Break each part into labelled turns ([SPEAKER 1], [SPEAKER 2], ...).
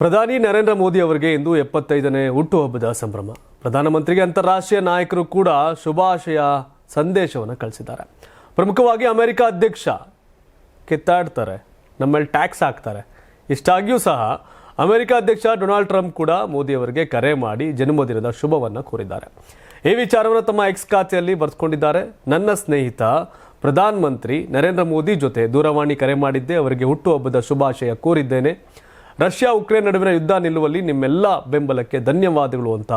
[SPEAKER 1] ಪ್ರಧಾನಿ ನರೇಂದ್ರ ಮೋದಿ ಅವರಿಗೆ ಇಂದು ಎಪ್ಪತ್ತೈದನೇ ಹುಟ್ಟುಹಬ್ಬದ ಸಂಭ್ರಮ. ಪ್ರಧಾನಮಂತ್ರಿಗೆ ಅಂತಾರಾಷ್ಟ್ರೀಯ ನಾಯಕರು ಕೂಡ ಶುಭಾಶಯ ಸಂದೇಶವನ್ನು ಕಳಿಸಿದ್ದಾರೆ. ಪ್ರಮುಖವಾಗಿ ಅಮೆರಿಕ ಅಧ್ಯಕ್ಷ ಕಿತ್ತಾಡ್ತಾರೆ. ನಮ್ಮಲ್ಲಿ ಮೇಲೆ ಟ್ಯಾಕ್ಸ್ ಹಾಕ್ತಾರೆ. ಇಷ್ಟಾಗಿಯೂ ಸಹ ಅಮೆರಿಕ ಅಧ್ಯಕ್ಷ ಡೊನಾಲ್ಡ್ ಟ್ರಂಪ್ ಕೂಡ ಮೋದಿ ಅವರಿಗೆ ಕರೆ ಮಾಡಿ ಜನ್ಮದಿನದ ಶುಭವನ್ನು ಕೋರಿದ್ದಾರೆ. ಈ ವಿಚಾರವನ್ನು ತಮ್ಮ ಎಕ್ಸ್ ಖಾತೆಯಲ್ಲಿ ಬರೆಸ್ಕೊಂಡಿದ್ದಾರೆ. ನನ್ನ ಸ್ನೇಹಿತ, ಪ್ರಧಾನಮಂತ್ರಿ ನರೇಂದ್ರ ಮೋದಿ ಜೊತೆ ದೂರವಾಣಿ ಕರೆ ಮಾಡಿದ್ದೆ ಅವರಿಗೆ ಹುಟ್ಟುಹಬ್ಬದ ಶುಭಾಶಯ ಕೋರಿದ್ದೇನೆ. ರಷ್ಯಾ ಉಕ್ರೇನ್ ನಡುವಿನ ಯುದ್ಧ ನಿಲ್ಲುವಲ್ಲಿ ನಿಮ್ಮೆಲ್ಲ ಬೆಂಬಲಕ್ಕೆ ಧನ್ಯವಾದಗಳು ಅಂತ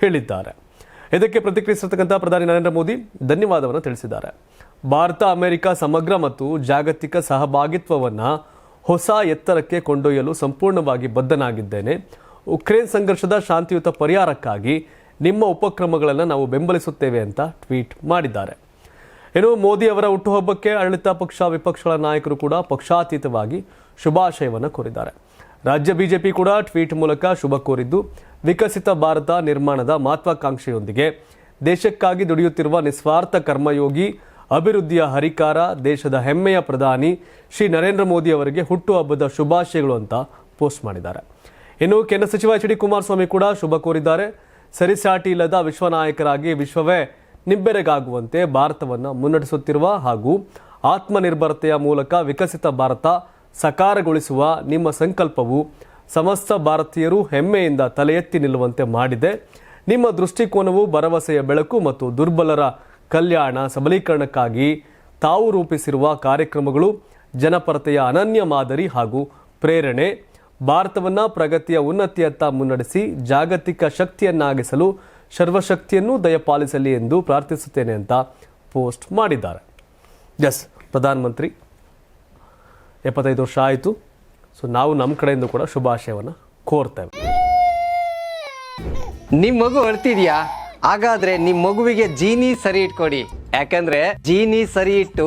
[SPEAKER 1] ಹೇಳಿದ್ದಾರೆ. ಇದಕ್ಕೆ ಪ್ರತಿಕ್ರಿಯಿಸಿರ್ತಕ್ಕಂಥ ಪ್ರಧಾನಿ ನರೇಂದ್ರ ಮೋದಿ ಧನ್ಯವಾದವನ್ನು ತಿಳಿಸಿದ್ದಾರೆ. ಭಾರತ, ಅಮೆರಿಕ ಸಮಗ್ರ ಮತ್ತು ಜಾಗತಿಕ ಸಹಭಾಗಿತ್ವವನ್ನು ಹೊಸ ಎತ್ತರಕ್ಕೆ ಕೊಂಡೊಯ್ಯಲು ಸಂಪೂರ್ಣವಾಗಿ ಬದ್ಧನಾಗಿದ್ದೇನೆ. ಉಕ್ರೇನ್ ಸಂಘರ್ಷದ ಶಾಂತಿಯುತ ಪರಿಹಾರಕ್ಕಾಗಿ ನಿಮ್ಮ ಉಪಕ್ರಮಗಳನ್ನು ನಾವು ಬೆಂಬಲಿಸುತ್ತೇವೆ ಅಂತ ಟ್ವೀಟ್ ಮಾಡಿದ್ದಾರೆ. ಇನ್ನು ಮೋದಿ ಅವರ ಹುಟ್ಟುಹಬ್ಬಕ್ಕೆ ಆಡಳಿತ ಪಕ್ಷ, ವಿಪಕ್ಷಗಳ ನಾಯಕರು ಕೂಡ ಪಕ್ಷಾತೀತವಾಗಿ ಶುಭಾಶಯವನ್ನು ಕೋರಿದ್ದಾರೆ. ರಾಜ್ಯ ಬಿಜೆಪಿ ಕೂಡ ಟ್ವೀಟ್ ಮೂಲಕ ಶುಭ ಕೋರಿದ್ದು, ವಿಕಸಿತ ಭಾರತ ನಿರ್ಮಾಣದ ಮಹತ್ವಾಕಾಂಕ್ಷೆಯೊಂದಿಗೆ ದೇಶಕ್ಕಾಗಿ ದುಡಿಯುತ್ತಿರುವ ನಿಸ್ವಾರ್ಥ ಕರ್ಮಯೋಗಿ, ಅಭಿವೃದ್ಧಿಯ ಹರಿಕಾರ, ದೇಶದ ಹೆಮ್ಮೆಯ ಪ್ರಧಾನಿ ಶ್ರೀ ನರೇಂದ್ರ ಮೋದಿ ಅವರಿಗೆ ಹುಟ್ಟುಹಬ್ಬದ ಶುಭಾಶಯಗಳು ಅಂತ ಪೋಸ್ಟ್ ಮಾಡಿದ್ದಾರೆ. ಇನ್ನು ಕೇಂದ್ರ ಸಚಿವ ಎಚ್ ಡಿ ಕುಮಾರಸ್ವಾಮಿ ಕೂಡ ಶುಭ ಕೋರಿದ್ದಾರೆ. ಸರಿಸಾಟಿ ಇಲ್ಲದ ವಿಶ್ವನಾಯಕರಾಗಿ ವಿಶ್ವವೇ ನಿಬ್ಬೆರಗಾಗುವಂತೆ ಭಾರತವನ್ನು ಮುನ್ನಡೆಸುತ್ತಿರುವ ಹಾಗೂ ಆತ್ಮನಿರ್ಭರತೆಯ ಮೂಲಕ ವಿಕಸಿತ ಭಾರತ ಸಕಾರಗೊಳಿಸುವ ನಿಮ್ಮ ಸಂಕಲ್ಪವು ಸಮಸ್ತ ಭಾರತೀಯರು ಹೆಮ್ಮೆಯಿಂದ ತಲೆ ಎತ್ತಿ ನಿಲ್ಲುವಂತೆ ಮಾಡಿದೆ. ನಿಮ್ಮ ದೃಷ್ಟಿಕೋನವು ಭರವಸೆಯ ಬೆಳಕು ಮತ್ತು ದುರ್ಬಲರ ಕಲ್ಯಾಣ ಸಬಲೀಕರಣಕ್ಕಾಗಿ ತಾವು ರೂಪಿಸಿರುವ ಕಾರ್ಯಕ್ರಮಗಳು, ಜನಪರತೆಯ ಅನನ್ಯ ಮಾದರಿ ಹಾಗೂ ಪ್ರೇರಣೆ. ಭಾರತವನ್ನು ಪ್ರಗತಿಯ ಉನ್ನತಿಯತ್ತ ಮುನ್ನಡೆಸಿ ಜಾಗತಿಕ ಶಕ್ತಿಯನ್ನಾಗಿಸಲು ಸರ್ವಶಕ್ತಿಯನ್ನು ದಯಪಾಲಿಸಲಿ ಎಂದು ಪ್ರಾರ್ಥಿಸುತ್ತೇನೆ ಅಂತ ಪೋಸ್ಟ್ ಮಾಡಿದ್ದಾರೆ. ಎಸ್, ಪ್ರಧಾನಮಂತ್ರಿ. ಎಪ್ಪತ್ತೈದು ವರ್ಷ ಆಯಿತು. ಸೊ ನಾವು ನಮ್ಮ ಕಡೆಯಿಂದ ಕೂಡ ಶುಭಾಶಯವನ್ನು ಕೋರ್ತೇವೆ.
[SPEAKER 2] ನಿಮ್ಮ ಮಗು ಅಳ್ತಿದ್ಯಾ ಹಾಗಾದ್ರೆ ನಿಮ್ಮ ಮಗುವಿಗೆ ಜೀನಿ ಸರಿ ಇಟ್ಕೊಡಿ. ಯಾಕಂದ್ರೆ ಜೀನಿ ಸರಿ ಇಟ್ಟು